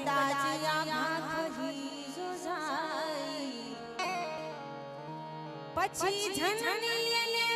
કદાચ જાય પછી જનની એને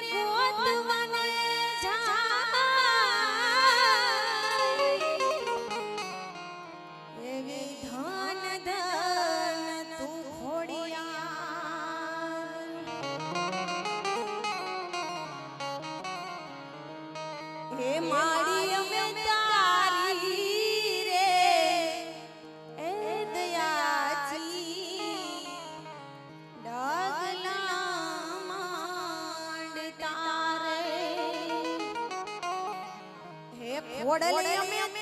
હે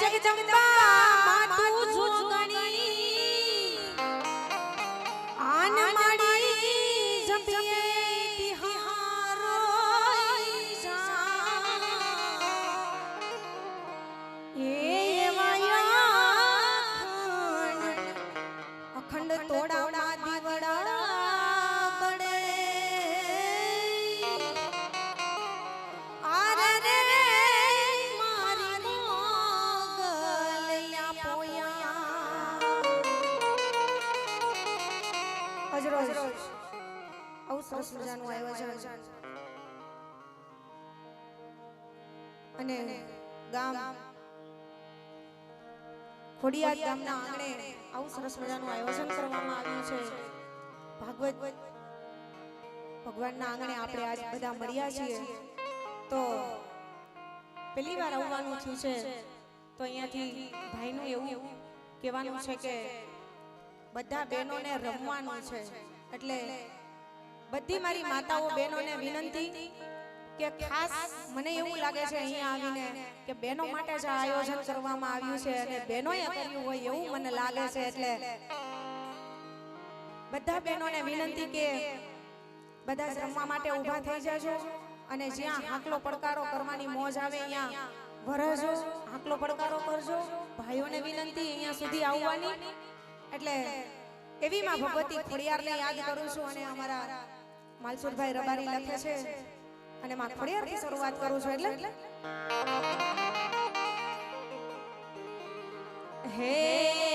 जगदम्बा मातू झूझता અજરો આવું સરસ મજાનું આયોજન. અને ગામ ખોડિયાર ગામના આંગણે આવું સરસ મજાનું આયોજન કરવામાં આવ્યું છે. ભાગવત ભગવાનના આંગણે આપણે આજ બધા મળ્યા છીએ. તો પહેલી વાર આવવાનું થયું છે. તો અહીંયાથી ભાઈનું એવું કહેવાનું છે કે બધા બહેનોને રમવાનું છે. એટલે બધી મારી માતાઓ બહેનોને વિનંતી કે ખાસ મને એવું લાગે છે અહીંયા આવીને કે બહેનો માટે જ આયોજન કરવામાં આવ્યું છે અને બહેનોએ કર્યું હોય એવું મને લાગે છે એટલે બધા બહેનોને વિનંતી કે બધા રમવા માટે ઊભા થઈ જજો. અને જ્યાં હાકલો પડકારો કરવાની મોજ આવે અહીંયા વરજો હાકલો પડકારો કરજો. ભાઈઓને વિનંતી અહીંયા સુધી આવવાની. એટલે એવી માં ભગવતી ખોડિયારને યાદ કરું છું અને અમારા માલસુરભાઈ રબારી લખે છે. અને માં ખોડિયારથી શરૂઆત કરું છું એટલે હે